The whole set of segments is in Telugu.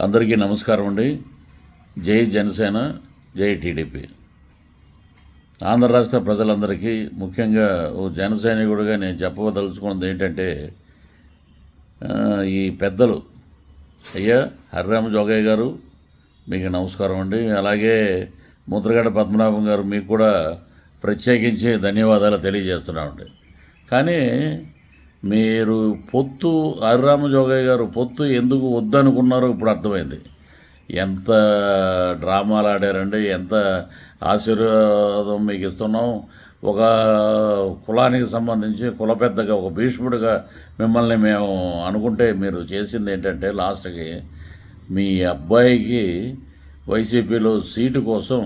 అందరికీ నమస్కారం అండి. జై జనసేన జై టీడీపీ. ఆంధ్ర రాష్ట్ర ప్రజలందరికీ ముఖ్యంగా ఓ జనసైనికుడిగా నేను చెప్పదలుచుకున్నది ఏంటంటే ఈ పెద్దలు అయ్యా హరిరామ జోగయ్య గారు మీకు నమస్కారం అండి. అలాగే ముద్రగడ పద్మనాభం గారు మీకు కూడా ప్రత్యేకించి ధన్యవాదాలు తెలియజేస్తున్నామండి. కానీ మీరు పొత్తు హరిరామ జోగయ్య గారు పొత్తు ఎందుకు వద్దనుకున్నారో ఇప్పుడు అర్థమైంది. ఎంత డ్రామాలు ఆడారండి ఎంత ఆశీర్వాదం మీకు ఇస్తున్నాం. ఒక కులానికి సంబంధించి కుల పెద్దగా ఒక భీష్ముడిగా మిమ్మల్ని మేము అనుకుంటే మీరు చేసింది ఏంటంటే లాస్ట్కి మీ అబ్బాయికి వైసీపీలో సీటు కోసం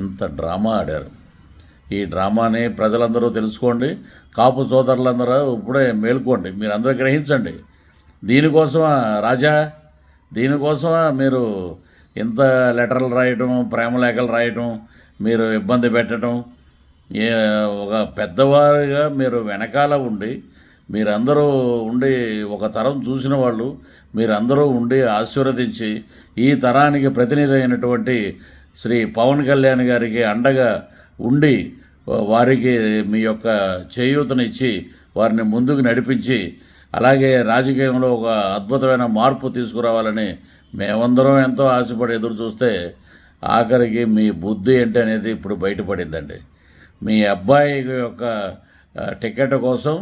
ఇంత డ్రామా ఆడారు. ఈ డ్రామాని ప్రజలందరూ తెలుసుకోండి కాపు సోదరులందరూ ఇప్పుడే మేల్కోండి మీరు అందరూ గ్రహించండి. దీనికోసమా రాజా? దీనికోసమా మీరు ఇంత లెటర్లు రాయటం ప్రేమ లేఖలు రాయటం మీరు ఇబ్బంది పెట్టడం ఏ ఒక పెద్దవారుగా మీరు వెనకాల ఉండి మీరందరూ ఉండి ఒక తరం చూసిన వాళ్ళు మీరందరూ ఉండి ఆశీర్వదించి ఈ తరానికి ప్రతినిధి అయినటువంటి శ్రీ పవన్ కళ్యాణ్ గారికి అండగా ఉండి వారికి మీ యొక్క చేయూతనిచ్చి వారిని ముందుకు నడిపించి అలాగే రాజకీయంలో ఒక అద్భుతమైన మార్పు తీసుకురావాలని మేమందరం ఎంతో ఆశపడి ఎదురు చూస్తే ఆఖరికి మీ బుద్ధి ఏంటి అనేది ఇప్పుడు బయటపడిందండి. మీ అబ్బాయి యొక్క టికెట్ కోసం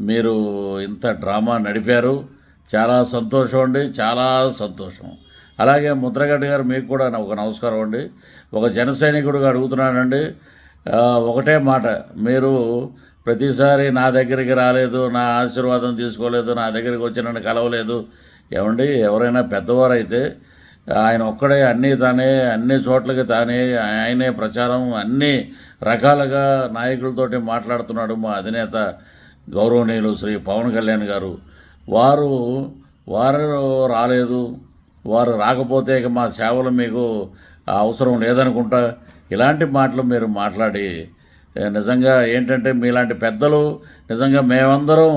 మీరు ఇంత డ్రామా నడిపారు. చాలా సంతోషం అండి చాలా సంతోషం. అలాగే ముద్రగడ్డ గారు మీకు కూడా నా- ఒక నమస్కారం అండి. ఒక జన సైనికుడిగా అడుగుతున్నానండి. ఒకటే మాట. మీరు ప్రతిసారి నా దగ్గరికి రాలేదు నా ఆశీర్వాదం తీసుకోలేదు నా దగ్గరికి వచ్చి నన్ను కలవలేదు. ఏమండి? ఎవరైనా పెద్దవారైతే ఆయన ఒక్కడే అన్నీ తానే అన్ని చోట్లకి తానే ఆయనే ప్రచారం అన్ని రకాలుగా నాయకులతోటి మాట్లాడుతున్నాడు మా అధినేత గౌరవనీయులు శ్రీ పవన్ కళ్యాణ్ గారు. వారు వారు రాలేదు. వారు రాకపోతే మా సేవలు మీకు అవసరం లేదనుకుంటా ఇలాంటి మాటలు మీరు మాట్లాడి నిజంగా ఏంటంటే మీలాంటి పెద్దలు నిజంగా మేమందరం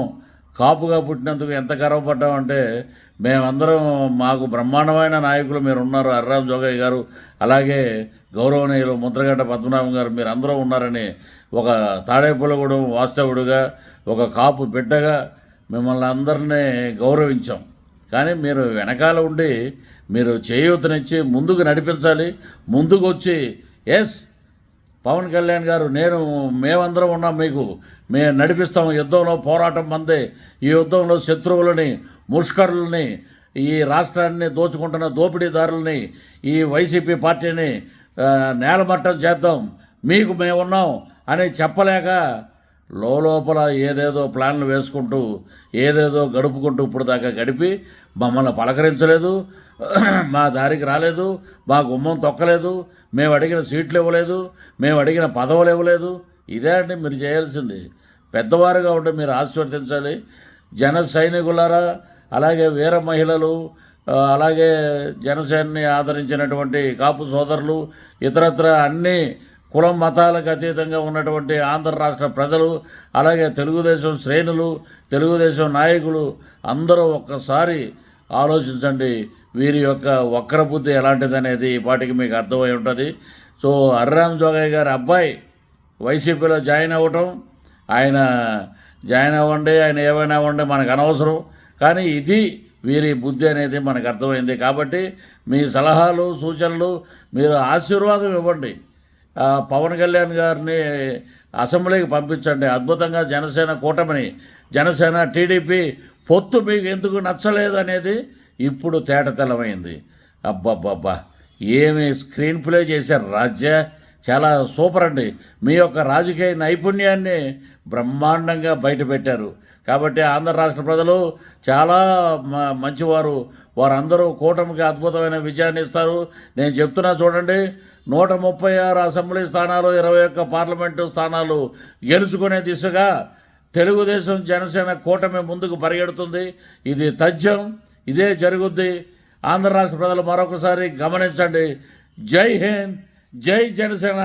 కాపుగా పుట్టినందుకు ఎంత గర్వపడ్డామంటే మేమందరం మాకు బ్రహ్మాండమైన నాయకులు మీరు ఉన్నారు అర్రామ్ జోగయ్య గారు అలాగే గౌరవనీయులు ముద్రగడ్డ పద్మనాభం గారు మీరు అందరూ ఉన్నారని ఒక తాడేపులగూడెం వాస్తవుడిగా ఒక కాపు బిడ్డగా మిమ్మల్ని అందరినీ గౌరవించాం. కానీ మీరు వెనకాల ఉండి మీరు చేయూతనిచ్చి ముందుకు నడిపించాలి ముందుకు వచ్చి ఎస్ పవన్ కళ్యాణ్ గారు నేను మేమందరం ఉన్నాం మీకు మేము నడిపిస్తాం యుద్ధంలో పోరాటం మందే ఈ యుద్ధంలో శత్రువులని ముష్కరులని ఈ రాష్ట్రాన్ని దోచుకుంటున్న దోపిడీదారులని ఈ వైసీపీ పార్టీని నేలమట్టం చేద్దాం మీకు మేమున్నాం అని చెప్పలేక లోపల ఏదేదో ప్లాన్లు వేసుకుంటూ ఏదేదో గడుపుకుంటూ ఇప్పుడు దాకా గడిపి మమ్మల్ని పలకరించలేదు మా దారికి రాలేదు మా గుమ్మం తొక్కలేదు మేము అడిగిన సీట్లు ఇవ్వలేదు మేము అడిగిన పదవులు ఇవ్వలేదు. ఇదే అండి మీరు చేయాల్సింది. పెద్దవారుగా ఉంటే మీరు ఆశీర్వదించాలి. జన సైనికులారా అలాగే వీర మహిళలు అలాగే జనసేనని ఆదరించినటువంటి కాపు సోదరులు ఇతరత్ర అన్నీ కులం మతాలకు అతీతంగా ఉన్నటువంటి ఆంధ్ర రాష్ట్ర ప్రజలు అలాగే తెలుగుదేశం శ్రేణులు తెలుగుదేశం నాయకులు అందరూ ఒక్కసారి ఆలోచించండి. వీరి యొక్క వక్ర బుద్ధి ఎలాంటిదనేది ఈ పాటికి మీకు అర్థమై ఉంటుంది. సో అర్రామ్ జోగయ్య గారి అబ్బాయి వైసీపీలో జాయిన్ అవ్వటం ఆయన జాయిన్ అవ్వండి ఆయన ఏమైనా అవ్వండి మనకు అనవసరం. కానీ ఇది వీరి బుద్ధి అనేది మనకు అర్థమైంది. కాబట్టి మీ సలహాలు సూచనలు మీరు ఆశీర్వాదం ఇవ్వండి. పవన్ కళ్యాణ్ గారిని అసెంబ్లీకి పంపించండి. అద్భుతంగా జనసేన కూటమిని జనసేన టీడీపీ పొత్తు మీకు ఎందుకు నచ్చలేదు అనేది ఇప్పుడు తేటతెల్లమైంది అబ్బబ్బబ్బా ఏమి స్క్రీన్ ప్లే చేశారు రాజ్య? చాలా సూపర్ అండి. మీ యొక్క రాజకీయ నైపుణ్యాన్ని బ్రహ్మాండంగా బయటపెట్టారు. కాబట్టి ఆంధ్ర రాష్ట్ర ప్రజలు చాలా మ- మంచివారు. వారందరూ కూటమికి అద్భుతమైన విజయాన్ని ఇస్తారు. నేను చెప్తున్నా చూడండి నూట ముప్పై ఆరు అసెంబ్లీ స్థానాలు ఇరవై ఒక్క పార్లమెంటు స్థానాలు గెలుచుకునే దిశగా తెలుగుదేశం జనసేన కూటమి ముందుకు పరిగెడుతుంది. ఇది తథ్యం ఇదే జరుగుద్ది. ఆంధ్ర రాష్ట్ర ప్రజలు మరొకసారి గమనించండి. జై హింద్ జై జనసేన.